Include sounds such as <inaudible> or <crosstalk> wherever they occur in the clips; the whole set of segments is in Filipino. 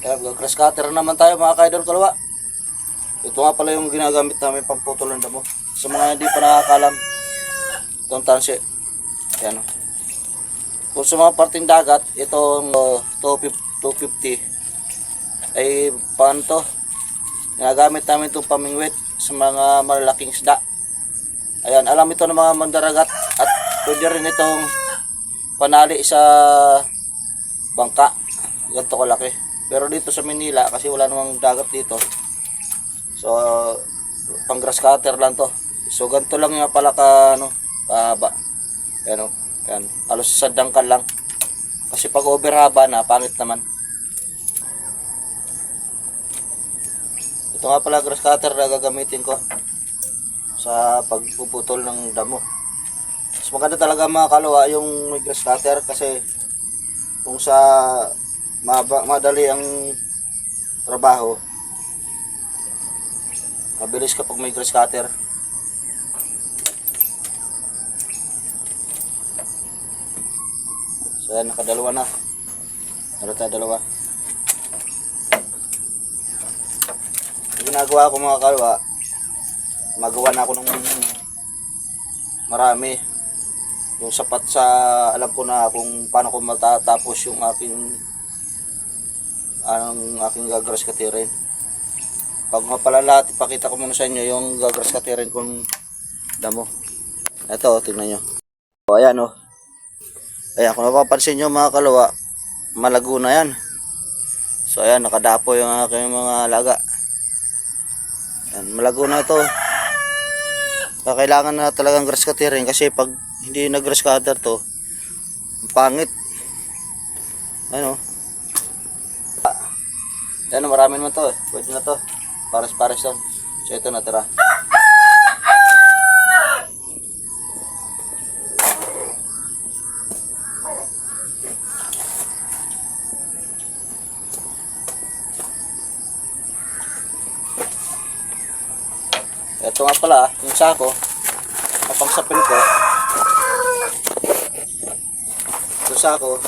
Grass cutter naman tayo mga kaidol kalawa. Ito nga pala yung ginagamit namin pamputol ng damo. Sa mga hindi pa nakakalam, itong tansi. Ayan o. Kung sa mga parting dagat, itong uh, 250 ay paano to? Ginagamit namin itong pamingwit sa mga malalaking isda. Ayan, alam ito ng mga mandaragat at pwede rin itong panali sa bangka. Ganito kalaki. Pero dito sa Manila, kasi wala namang dagat dito. So, pang grass cutter lang to. So, ganito lang nga pala ka, ano, kahaba. Ayan o. Ayan. Halos sa dangkal lang. Kasi pag over haba na, pangit naman. Ito nga pala grass cutter na gagamitin ko sa pagpuputol ng damo. Mas maganda talaga mga kalawa yung grass cutter kasi kung sa maba, madali ang trabaho. Mabilis kapag may grass cutter. So yan nakadalawa na. Meron tayo dalawa. Yung ginagawa ko mga kalwa magawa na ako ng marami. Yung sapat sa alam ko na kung paano ko matatapos yung aking anong aking gagras katirin pag nga pala lahat ipakita ko muna sa inyo yung gagras katirin kung damo. Eto tingnan nyo. O ayan o ayan kung napapansin nyo mga kalawa malago na yan. So ayan nakadapo yung aking mga laga yan, malago na ito kaya kailangan na talagang grass cutterin kasi pag hindi na grass cutter to ang pangit. Ano marami naman to eh. Pwede na to. Pares pares lang so ito natira ito nga pala yung sako. Papangsapin ko. Yung sako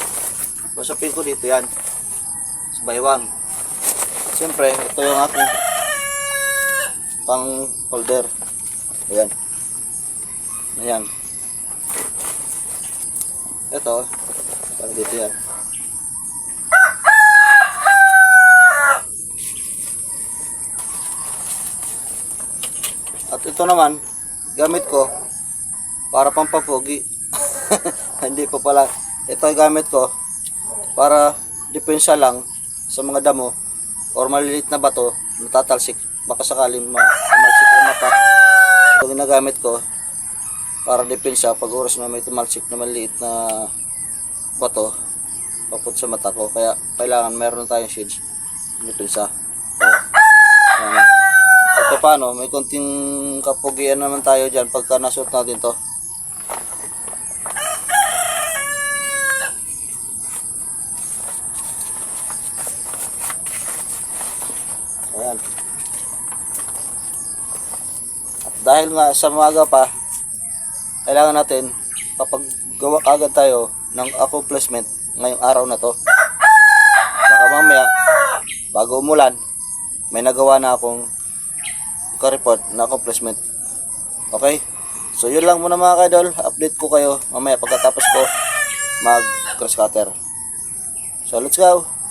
pasapin ko dito yan. Sa baywang siyempre ito yung aking pang holder. Ayan. Ayan. Ito. Parang dito yan. At ito naman gamit ko para pampapogi. <laughs> Hindi pa pala. Ito ay gamit ko para depensa lang sa mga damo or maliliit na bato natatalsik baka sakaling ma tumalsik ang mata. Ito ginagamit ko para depensa pag oras na may tumalsik na maliliit na bato paput sa mata ko. Kaya kailangan meron tayong shades depensa. So, ayan. ito paano may konting kapugian naman tayo dyan pagka nasuot natin to Ayan. At dahil nga sa maga pa, kailangan natin kapag gawa agad tayo ng accomplishment ngayong araw na to. Baka mamaya, bago umulan, may nagawa na akong ka-report na accomplishment. Okay? So yun lang muna mga kaidol. Update ko kayo mamaya pagkatapos ko mag cross cutter. So let's go!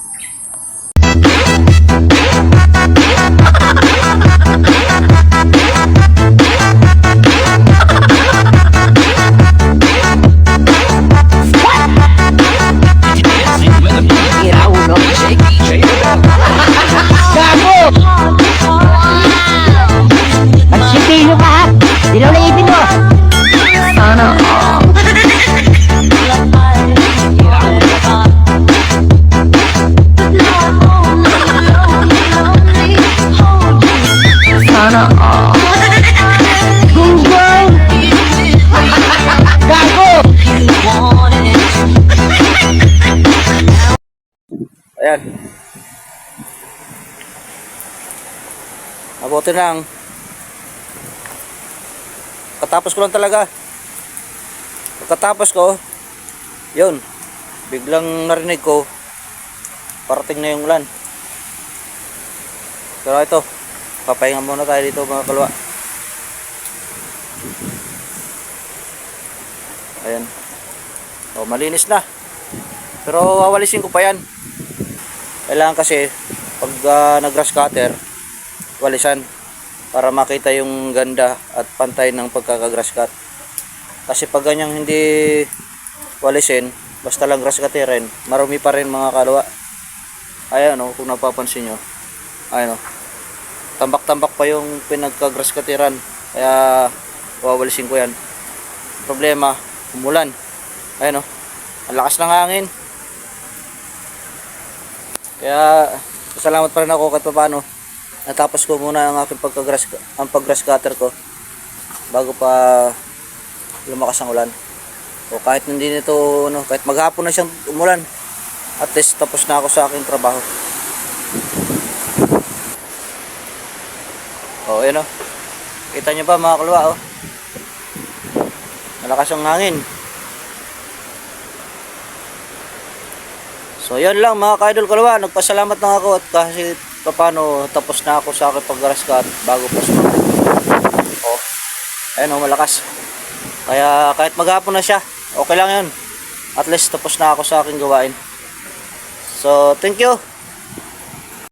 Ayan. Mabuti lang. Katapos ko lang talaga. Pagkatapos ko, yun, biglang narinig ko, parating na yung ulan. Pero ito, papahinga muna tayo dito mga kalwa. Ayan. O, malinis na. Pero wawalisin ko pa yan. Kailangan kasi, pag ah, nag-grass cutter, walisan. Para makita yung ganda at pantay ng pagkaka-grass cut. Kasi pag ganyang hindi walisin, basta lang grass cutterin, marumi pa rin mga kalwa. Ayan o, kung napapansin nyo. Ayan o. Tambak-tambak pa yung pinagka-grass cutteran. Kaya, wawalisin ko yan. Problema, umulan. Ayan o. Ang lakas ng hangin. Kaya, salamat pa rin ako kahit paano. Natapos ko muna ang aking pagka-grass, ang pag-grass cutter ko. Bago pa lumakas ang ulan. O kahit hindi nito, ano, kahit maghapon na siyang umulan. At least tapos na ako sa aking trabaho. O, yun o. Kita nyo ba mga kalwa, o. Malakas ang hangin. So, yun lang mga ka-idol kalwa. Nagpasalamat na ako at kasi paano tapos na ako sa aking pag-grass bago pa sumama. O, ayun o, malakas. Kaya kahit maghapon na siya, okay lang yun. At least tapos na ako sa aking gawain. So, thank you.